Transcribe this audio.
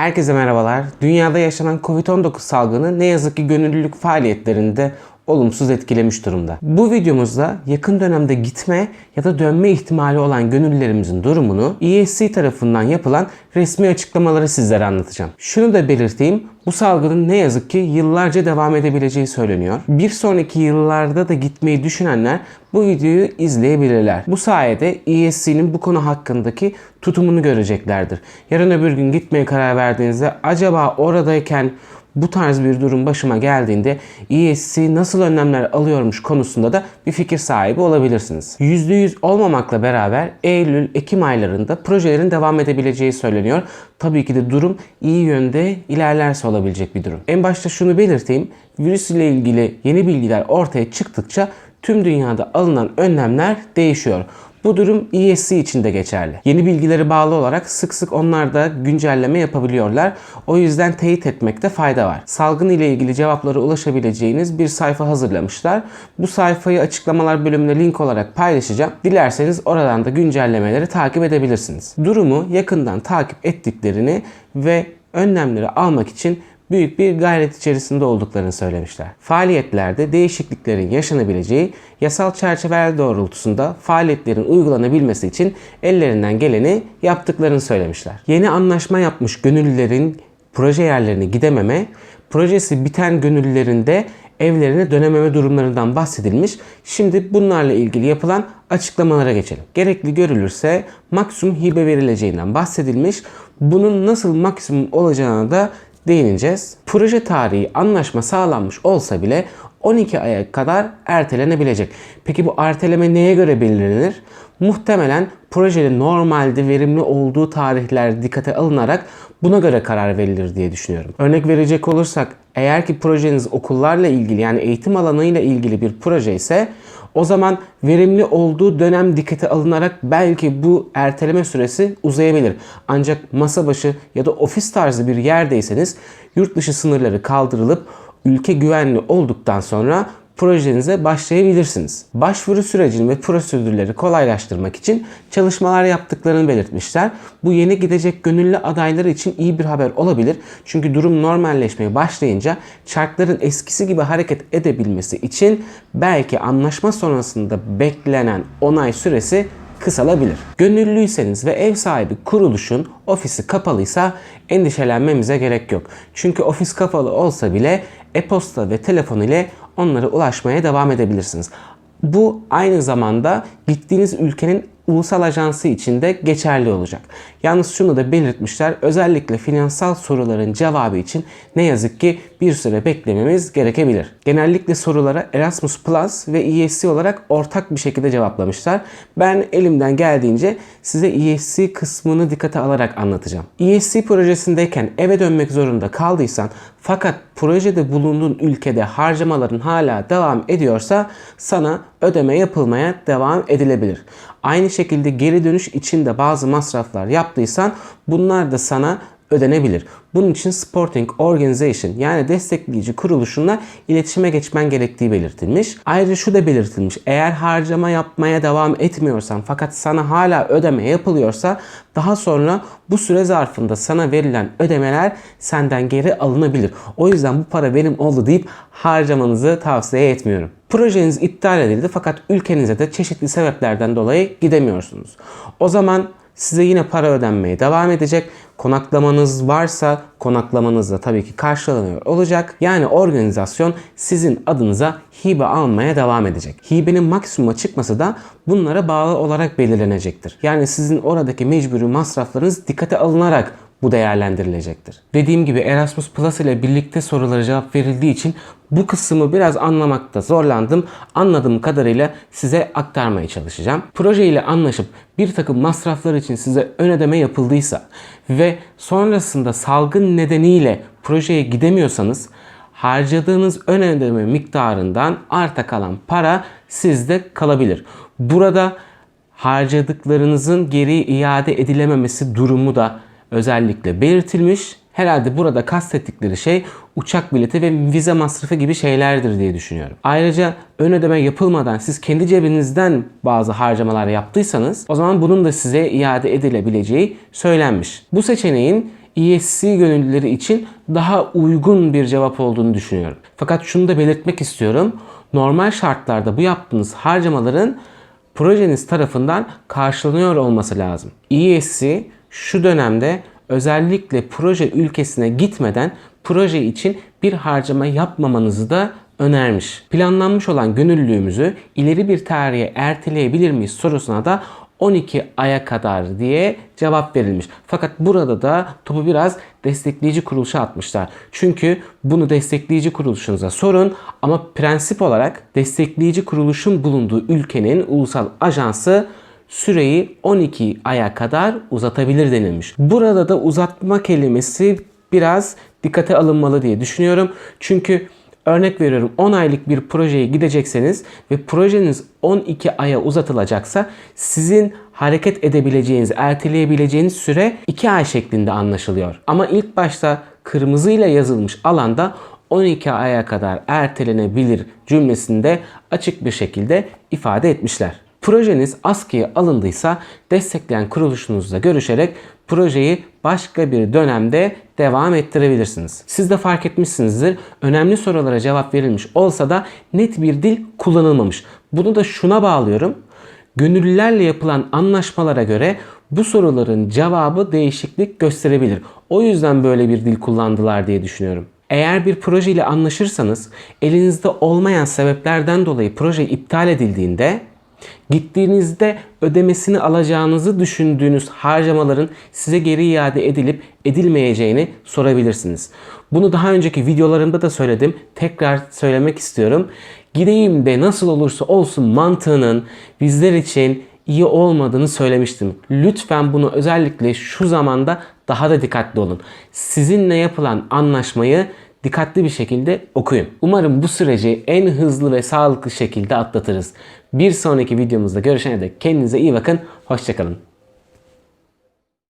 Herkese merhabalar. Dünyada yaşanan Covid-19 salgını ne yazık ki gönüllülük faaliyetlerinde olumsuz etkilemiş durumda. Bu videomuzda yakın dönemde gitme ya da dönme ihtimali olan gönüllülerimizin durumunu ESC tarafından yapılan resmi açıklamaları sizlere anlatacağım. Şunu da belirteyim, bu salgının ne yazık ki yıllarca devam edebileceği söyleniyor. Bir sonraki yıllarda da gitmeyi düşünenler bu videoyu izleyebilirler. Bu sayede ESC'nin bu konu hakkındaki tutumunu göreceklerdir. Yarın öbür gün gitmeye karar verdiğinizde acaba oradayken bu tarz bir durum başıma geldiğinde ESC nasıl önlemler alıyormuş konusunda da bir fikir sahibi olabilirsiniz. %100 olmamakla beraber Eylül-Ekim aylarında projelerin devam edebileceği söyleniyor. Tabii ki de durum iyi yönde ilerlerse olabilecek bir durum. En başta şunu belirteyim. Virüs ile ilgili yeni bilgiler ortaya çıktıkça tüm dünyada alınan önlemler değişiyor. Bu durum ESC için de geçerli. Yeni bilgileri bağlı olarak sık sık onlar da güncelleme yapabiliyorlar. O yüzden teyit etmekte fayda var. Salgın ile ilgili cevaplara ulaşabileceğiniz bir sayfa hazırlamışlar. Bu sayfayı açıklamalar bölümüne link olarak paylaşacağım. Dilerseniz oradan da güncellemeleri takip edebilirsiniz. Durumu yakından takip ettiklerini ve önlemleri almak için büyük bir gayret içerisinde olduklarını söylemişler. Faaliyetlerde değişikliklerin yaşanabileceği yasal çerçeveler doğrultusunda faaliyetlerin uygulanabilmesi için ellerinden geleni yaptıklarını söylemişler. Yeni anlaşma yapmış gönüllülerin proje yerlerine gidememe, projesi biten gönüllülerin de evlerine dönememe durumlarından bahsedilmiş. Şimdi bunlarla ilgili yapılan açıklamalara geçelim. Gerekli görülürse maksimum hibe verileceğinden bahsedilmiş. Bunun nasıl maksimum olacağına da değineceğiz. Proje tarihi anlaşma sağlanmış olsa bile 12 aya kadar ertelenebilecek. Peki bu erteleme neye göre belirlenir? Muhtemelen projenin normalde verimli olduğu tarihler dikkate alınarak buna göre karar verilir diye düşünüyorum. Örnek verecek olursak eğer ki projeniz okullarla ilgili yani eğitim alanıyla ilgili bir proje ise o zaman verimli olduğu dönem dikkate alınarak belki bu erteleme süresi uzayabilir. Ancak masa başı ya da ofis tarzı bir yerdeyseniz yurt dışı sınırları kaldırılıp ülke güvenli olduktan sonra projenize başlayabilirsiniz. Başvuru sürecini ve prosedürleri kolaylaştırmak için çalışmalar yaptıklarını belirtmişler. Bu yeni gidecek gönüllü adayları için iyi bir haber olabilir. Çünkü durum normalleşmeye başlayınca çarkların eskisi gibi hareket edebilmesi için belki anlaşma sonrasında beklenen onay süresi kısalabilir. Gönüllüyseniz ve ev sahibi kuruluşun ofisi kapalıysa endişelenmemize gerek yok. Çünkü ofis kapalı olsa bile e-posta ve telefon ile onlara ulaşmaya devam edebilirsiniz. Bu aynı zamanda gittiğiniz ülkenin ulusal ajansı için de geçerli olacak. Yalnız şunu da belirtmişler. Özellikle finansal soruların cevabı için ne yazık ki bir süre beklememiz gerekebilir. Genellikle sorulara Erasmus Plus ve ESC olarak ortak bir şekilde cevaplamışlar. Ben elimden geldiğince size ESC kısmını dikkate alarak anlatacağım. ESC projesindeyken eve dönmek zorunda kaldıysan fakat projede bulunduğun ülkede harcamaların hala devam ediyorsa sana ödeme yapılmaya devam edilebilir. Aynı şekilde geri dönüş için de bazı masraflar yaptıysan bunlar da sana ödenebilir. Bunun için Sporting Organization yani destekleyici kuruluşunla iletişime geçmen gerektiği belirtilmiş. Ayrıca şu da belirtilmiş. Eğer harcama yapmaya devam etmiyorsan fakat sana hala ödeme yapılıyorsa daha sonra bu süre zarfında sana verilen ödemeler senden geri alınabilir. O yüzden bu para benim oldu deyip harcamanızı tavsiye etmiyorum. Projeniz iptal edildi fakat ülkenize de çeşitli sebeplerden dolayı gidemiyorsunuz. O zaman size yine para ödenmeye devam edecek. Konaklamanız varsa konaklamanız da tabii ki karşılanıyor olacak. Yani organizasyon sizin adınıza hibe almaya devam edecek. Hibenin maksimuma çıkması da bunlara bağlı olarak belirlenecektir. Yani sizin oradaki mecburi masraflarınız dikkate alınarak bu değerlendirilecektir. Dediğim gibi Erasmus Plus ile birlikte sorulara cevap verildiği için bu kısmı biraz anlamakta zorlandım. Anladığım kadarıyla size aktarmaya çalışacağım. Proje ile anlaşıp bir takım masraflar için size ön ödeme yapıldıysa ve sonrasında salgın nedeniyle projeye gidemiyorsanız harcadığınız ön ödeme miktarından arta kalan para sizde kalabilir. Burada harcadıklarınızın geri iade edilememesi durumu da özellikle belirtilmiş. Herhalde burada kastettikleri şey uçak bileti ve vize masrafı gibi şeylerdir diye düşünüyorum. Ayrıca ön ödeme yapılmadan siz kendi cebinizden bazı harcamalar yaptıysanız o zaman bunun da size iade edilebileceği söylenmiş. Bu seçeneğin ESC gönüllüleri için daha uygun bir cevap olduğunu düşünüyorum. Fakat şunu da belirtmek istiyorum. Normal şartlarda bu yaptığınız harcamaların projeniz tarafından karşılanıyor olması lazım. ESC şu dönemde özellikle proje ülkesine gitmeden proje için bir harcama yapmamanızı da önermiş. Planlanmış olan gönüllülüğümüzü ileri bir tarihe erteleyebilir miyiz sorusuna da 12 aya kadar diye cevap verilmiş. Fakat burada da topu biraz destekleyici kuruluşa atmışlar. Çünkü bunu destekleyici kuruluşunuza sorun ama prensip olarak destekleyici kuruluşun bulunduğu ülkenin ulusal ajansı süreyi 12 aya kadar uzatabilir denilmiş. Burada da uzatma kelimesi biraz dikkate alınmalı diye düşünüyorum. Çünkü örnek veriyorum 10 aylık bir projeye gidecekseniz ve projeniz 12 aya uzatılacaksa sizin hareket edebileceğiniz, erteleyebileceğiniz süre 2 ay şeklinde anlaşılıyor. Ama ilk başta kırmızıyla yazılmış alanda 12 aya kadar ertelenebilir cümlesinde açık bir şekilde ifade etmişler. Projeniz askıya alındıysa destekleyen kuruluşunuzla görüşerek projeyi başka bir dönemde devam ettirebilirsiniz. Siz de fark etmişsinizdir. Önemli sorulara cevap verilmiş olsa da net bir dil kullanılmamış. Bunu da şuna bağlıyorum. Gönüllülerle yapılan anlaşmalara göre bu soruların cevabı değişiklik gösterebilir. O yüzden böyle bir dil kullandılar diye düşünüyorum. Eğer bir proje ile anlaşırsanız elinizde olmayan sebeplerden dolayı proje iptal edildiğinde Gittiğinizde ödemesini alacağınızı düşündüğünüz harcamaların size geri iade edilip edilmeyeceğini sorabilirsiniz. Bunu daha önceki videolarımda da söyledim. Tekrar söylemek istiyorum. Gideyim de nasıl olursa olsun mantığının bizler için iyi olmadığını söylemiştim. Lütfen bunu özellikle şu zamanda daha da dikkatli olun. Sizinle yapılan anlaşmayı dikkatli bir şekilde okuyun. Umarım bu süreci en hızlı ve sağlıklı şekilde atlatırız. Bir sonraki videomuzda görüşene dek kendinize iyi bakın. Hoşçakalın.